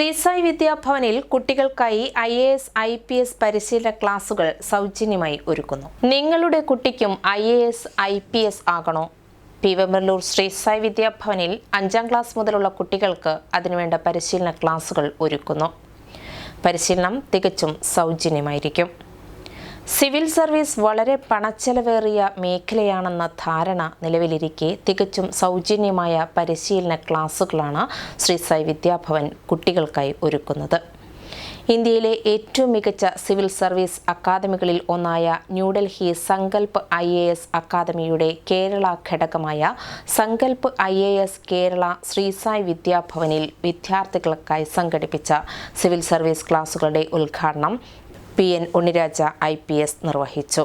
ശ്രീസായി വിദ്യാഭവനിൽ കുട്ടികൾക്കായി I A S I P S പരിശീലന ക്ലാസുകൾ സൗജന്യമായി ഒരുക്കുന്നു. നിങ്ങളുടെ കുട്ടിക്കും I A S I P S ആകണോ? P Sreesai വിദ്യാഭവനിൽ അഞ്ചാം ക്ലാസ് മുതലുള്ള കുട്ടികൾക്ക് അതിനുവേണ്ട പരിശീലന ക്ലാസുകൾ ഒരുക്കുന്നു. പരിശീലനം തികച്ചും സൗജന്യമായിരിക്കും. സിവിൽ സർവീസ് വളരെ പണച്ചെലവേറിയ മേഖലയാണെന്ന ധാരണ നിലവിലിരിക്കെ തികച്ചും സൗജന്യമായ പരിശീലന ക്ലാസുകളാണ് ശ്രീ സായി വിദ്യാഭവൻ കുട്ടികൾക്കായി ഒരുക്കുന്നത്. ഇന്ത്യയിലെ ഏറ്റവും മികച്ച സിവിൽ സർവീസ് അക്കാദമികളിൽ ഒന്നായ New Delhi Sankalp I A S അക്കാദമിയുടെ കേരള ഘടകമായ Sankalp I A S Kerala Srisai വിദ്യാഭവനിൽ വിദ്യാർത്ഥികൾക്കായി സംഘടിപ്പിച്ച സിവിൽ സർവീസ് ക്ലാസുകളുടെ ഉദ്ഘാടനം P N Unniraja I P S നിർവഹിച്ചു.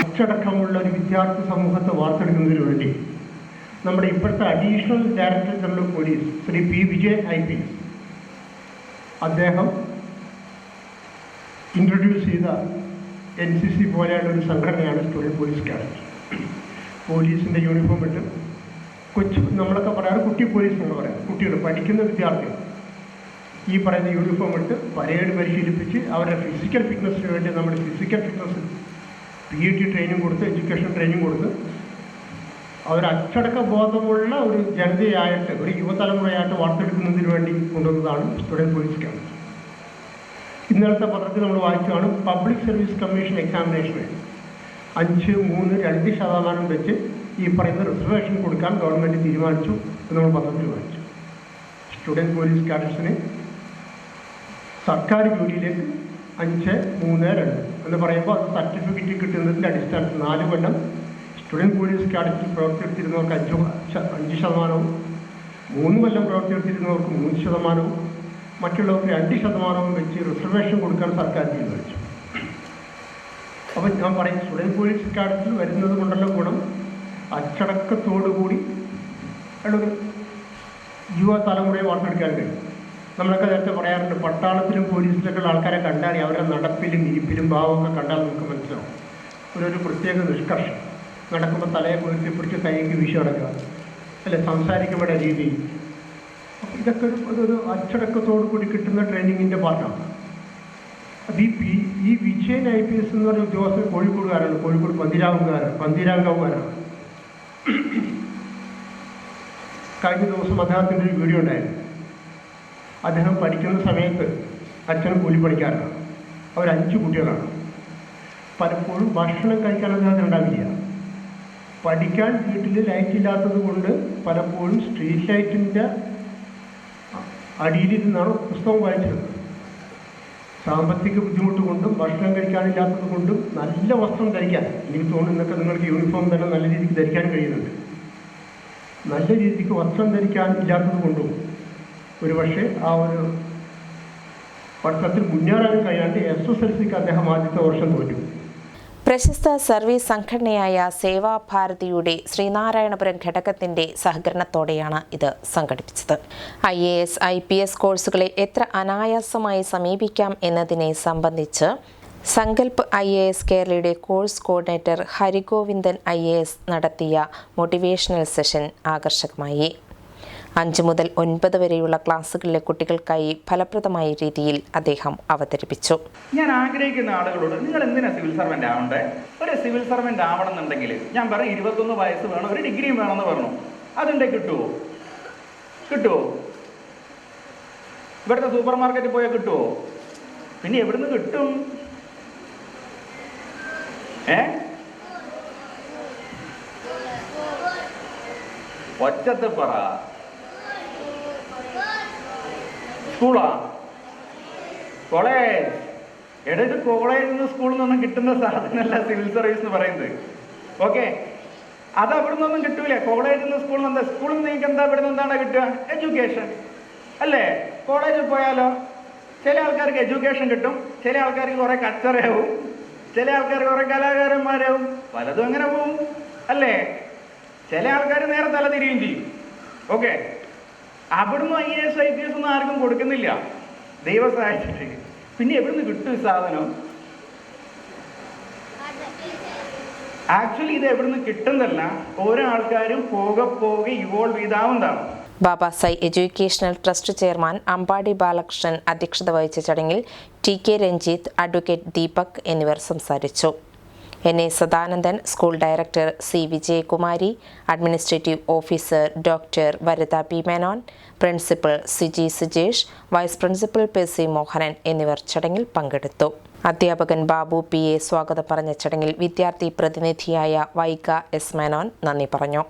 അച്ചടക്കമുള്ള ഒരു വിദ്യാർത്ഥി സമൂഹത്തെ വാർത്തെടുക്കുന്നതിന് വേണ്ടി നമ്മുടെ ഇപ്പോഴത്തെ additional director general police Shri P Vijayan I P. അദ്ദേഹം ഇൻട്രൊഡ്യൂസ് ചെയ്ത എൻ സി സി പോലെയുള്ള ഒരു സംഘടനയാണ് സ്റ്റുഡന്റ് പോലീസ് കാഡറ്റ് പോലീസിന്റെ യൂണിഫോം ഇട്ട് കൊച്ചു നമ്മളൊക്കെ പറയാറ് കുട്ടി പോലീസ് എന്ന് പറയാം കുട്ടികൾ പഠിക്കുന്ന വിദ്യാർത്ഥികൾ ഈ പറയുന്ന യൂണിഫോം ഇട്ട് പരേഡ് പരിശീലിപ്പിച്ച് അവരുടെ ഫിസിക്കൽ ഫിറ്റ്നസ്സിന് വേണ്ടി നമ്മൾ physical fitness P E T training കൊടുത്ത് എഡ്യൂക്കേഷൻ ട്രെയിനിങ് കൊടുത്ത് അവർ അച്ചടക്ക ബോധമുള്ള ഒരു ജനതയായിട്ട് ഒരു യുവതലമുറയായിട്ട് വാർത്തെടുക്കുന്നതിന് വേണ്ടി കൊണ്ടുവന്നതാണ് സ്റ്റുഡന്റ് പോലീസ് ക്യാമ്പ് ഇന്നലത്തെ പത്രത്തിൽ നമ്മൾ വായിച്ചതാണ് പബ്ലിക് സർവീസ് കമ്മീഷൻ എക്സാമിനേഷന് അഞ്ച് മൂന്ന് രണ്ട് ശതമാനം വെച്ച് ഈ പറയുന്ന റിസർവേഷൻ കൊടുക്കാൻ ഗവൺമെന്റ് തീരുമാനിച്ചു എന്ന് നമ്മൾ പത്രത്തിൽ വായിച്ചു. സ്റ്റുഡന്റ് പോലീസ് കാഡറ്റ്സിന് സർക്കാർ ജോലിയിലേക്ക് അഞ്ച് മൂന്ന് രണ്ട് എന്ന് പറയുമ്പോൾ അത് സർട്ടിഫിക്കറ്റ് കിട്ടുന്നതിന്റെ അടിസ്ഥാനത്തിൽ നാല് കൊല്ലം സ്റ്റുഡന്റ് പോലീസ് കാഡറ്റിൽ പ്രവർത്തിച്ചിരുന്നവർക്ക് അഞ്ച് അഞ്ച് ശതമാനവും മൂന്ന് കൊല്ലം പ്രവർത്തിച്ചിരുന്നവർക്ക് മൂന്ന് ശതമാനവും മറ്റുള്ളവർക്ക് രണ്ട് ശതമാനം വെച്ച് റിസർവേഷൻ കൊടുക്കാൻ സർക്കാർ തീരുമാനിച്ചു. അപ്പം ഞാൻ പറയും സ്റ്റുഡന്റ് പോലീസ് അക്കാഡമിയിൽ വരുന്നത് കൊണ്ടുള്ള ഗുണം അച്ചടക്കത്തോടുകൂടി ഉള്ളൊരു യുവ തലമുറയെ വാർത്തെടുക്കാൻ കഴിയും. നമ്മളൊക്കെ നേരത്തെ പറയാറുണ്ട് പട്ടാളത്തിലും പോലീസിലൊക്കെ ഉള്ള ആൾക്കാരെ കണ്ടാൽ അവരുടെ നടപ്പിലും ഇരിപ്പിലും ഭാവമൊക്കെ കണ്ടാൽ നമുക്ക് മനസ്സിലാവും. ഒരു ഒരു പ്രത്യേക നിഷ്കർഷം. നടക്കുമ്പോൾ തലയെ കുറിച്ച് പിടിച്ച് കൈക്ക് വിഷയം അടക്കുക അല്ലെ സംസാരിക്കുമ്പോഴേ രീതി ഇതൊക്കെ ഒരു അതൊരു അച്ചടക്കത്തോടു കൂടി കിട്ടുന്ന ട്രെയിനിങ്ങിന്റെ ഭാഗമാണ്. അത് ഈ പി ഈ വിജയൻ ഐ പി എസ് എന്ന് പറഞ്ഞ ഉദ്യോഗസ്ഥൻ കോഴിക്കോടുകാരാണ്. കോഴിക്കോട് പന്തിരാവുകാരാണ്. പന്തിരാങ്കാവുകാരാണ് കഴിഞ്ഞ ദിവസം അദ്ദേഹത്തിന്റെ ഒരു വീഡിയോ ഉണ്ടായിരുന്നു. അദ്ദേഹം പഠിക്കുന്ന സമയത്ത് അച്ഛനും അവർ അഞ്ച് കുട്ടികളാണ്. പലപ്പോഴും ഭക്ഷണം കഴിക്കാൻ അദ്ദേഹത്തിന് ഉണ്ടാവില്ല. പഠിക്കാൻ വീട്ടിൽ ലൈറ്റ് ഇല്ലാത്തത് കൊണ്ട് പലപ്പോഴും സ്ട്രീറ്റ് ലൈറ്റിന്റെ അടിയിലിരുന്നാണ് പുസ്തകം വായിച്ചത്? സാമ്പത്തിക ബുദ്ധിമുട്ട് കൊണ്ടും ഭക്ഷണം കഴിക്കാനില്ലാത്തത് കൊണ്ടും നല്ല വസ്ത്രം ധരിക്കാൻ. എനിക്ക് തോന്നുന്നു ഇന്നൊക്കെ നിങ്ങൾക്ക് യൂണിഫോം തന്നെ നല്ല രീതിക്ക് ധരിക്കാൻ കഴിയുന്നുണ്ട്. നല്ല രീതിക്ക് വസ്ത്രം ധരിക്കാൻ ഇല്ലാത്തത് കൊണ്ടും ഒരുപക്ഷെ ആ ഒരു പഠിത്തത്തിൽ മുന്നേറാൻ കഴിയാണ്ട് എസ് എസ് എൽ സിക്ക് അദ്ദേഹം ആദ്യത്തെ വർഷം തോറ്റു. പ്രശസ്ത സർവീസ് സംഘടനയായ സേവാഭാരതിയുടെ ശ്രീനാരായണപുരം ഘടകത്തിന്റെ സഹകരണത്തോടെയാണ് ഇത് സംഘടിപ്പിച്ചത്. I A S I P S കോഴ്സുകളെ എത്ര അനായാസമായി സമീപിക്കാം എന്നതിനെ സംബന്ധിച്ച് സങ്കൽപ്പ് ഐ എ എസ് കേരളയുടെ course coordinator Harigovindan I A S നടത്തിയ മോട്ടിവേഷണൽ സെഷൻ ആകർഷകമായി. അഞ്ച് മുതൽ ഒൻപത് വരെയുള്ള ക്ലാസ്സുകളിലെ കുട്ടികൾക്കായി ഫലപ്രദമായ രീതിയിൽ അദ്ദേഹം അവതരിപ്പിച്ചു. ഞാൻ ആഗ്രഹിക്കുന്ന ആളുകളോട് നിങ്ങൾ എന്തിനാ സിവിൽ സർവന്റ് ആവണ്ടേ? ഒരു സിവിൽ സർവന്റ് ആവണമെന്നുണ്ടെങ്കിൽ ഞാൻ പറയും ഇരുപത്തൊന്ന് വയസ്സ് വേണം ഒരു ഡിഗ്രിയും വേണമെന്ന് പറഞ്ഞു. അതുണ്ടെ കിട്ടുമോ കിട്ടുമോ ഇവിടുത്തെ സൂപ്പർ മാർക്കറ്റിൽ പോയാൽ കിട്ടുമോ പിന്നെ എവിടുന്ന് കിട്ടും? ഏ? ഒറ്റത്തെ പറ. സ്കൂളാ കോളേജ് എടാ കോളേജിൽ നിന്ന് സ്കൂളിൽ നിന്നും കിട്ടുന്ന സാധനമല്ല സിവിൽ സർവീസ് എന്ന് പറയുന്നത്. ഓക്കെ. അത് അവിടെ നിന്നൊന്നും കിട്ടൂല. കോളേജിൽ നിന്ന് സ്കൂളിൽ നിന്ന് സ്കൂളിൽ നിന്ന് നിങ്ങൾക്ക് എന്താ ഇവിടെ നിന്ന് എന്താണ് കിട്ടുക? എഡ്യൂക്കേഷൻ. അല്ലേ? കോളേജിൽ പോയാലോ? ചില ആൾക്കാർക്ക് എഡ്യൂക്കേഷൻ കിട്ടും. ചില ആൾക്കാർക്ക് കുറെ കച്ചറയാവും. ചില ആൾക്കാർക്ക് കുറെ കലാകാരന്മാരാവും. പലതും അങ്ങനെ പോവും. അല്ലേ? ചില ആൾക്കാർ നേരെ തല തിരിയും ചെയ്യും. ഓക്കെ. അവിടുന്ന് I S I P S ഒന്നും ആർക്കും കൊടുക്കുന്നില്ല. ദൈവ പിന്നെ എവിടുന്ന് കിട്ടും ഈ സാധനം? ആക്ച്വലി ഇത് എവിടുന്ന് കിട്ടുന്നതല്ല. ഓരോ ആൾക്കാരും പോകെ പോകെ evolve ചെയ്താവുന്നതാണ്. Babasai educational trust chairman Ambadi Balakrishnan അധ്യക്ഷത വഹിച്ച ചടങ്ങിൽ T K Ranjith advocate Deepak എന്നിവർ സംസാരിച്ചു. N A Sadanandan school director C Vijayakumari administrative officer doctor Varada P Menon principal Siji Sujesh vice principal P C Mohanan എന്നിവർ ചടങ്ങിൽ പങ്കെടുത്തു. അധ്യാപകൻ Babu P A സ്വാഗതം പറഞ്ഞ ചടങ്ങിൽ വിദ്യാർത്ഥി പ്രതിനിധിയായ വൈക എസ് മേനോൻ നന്ദി പറഞ്ഞു.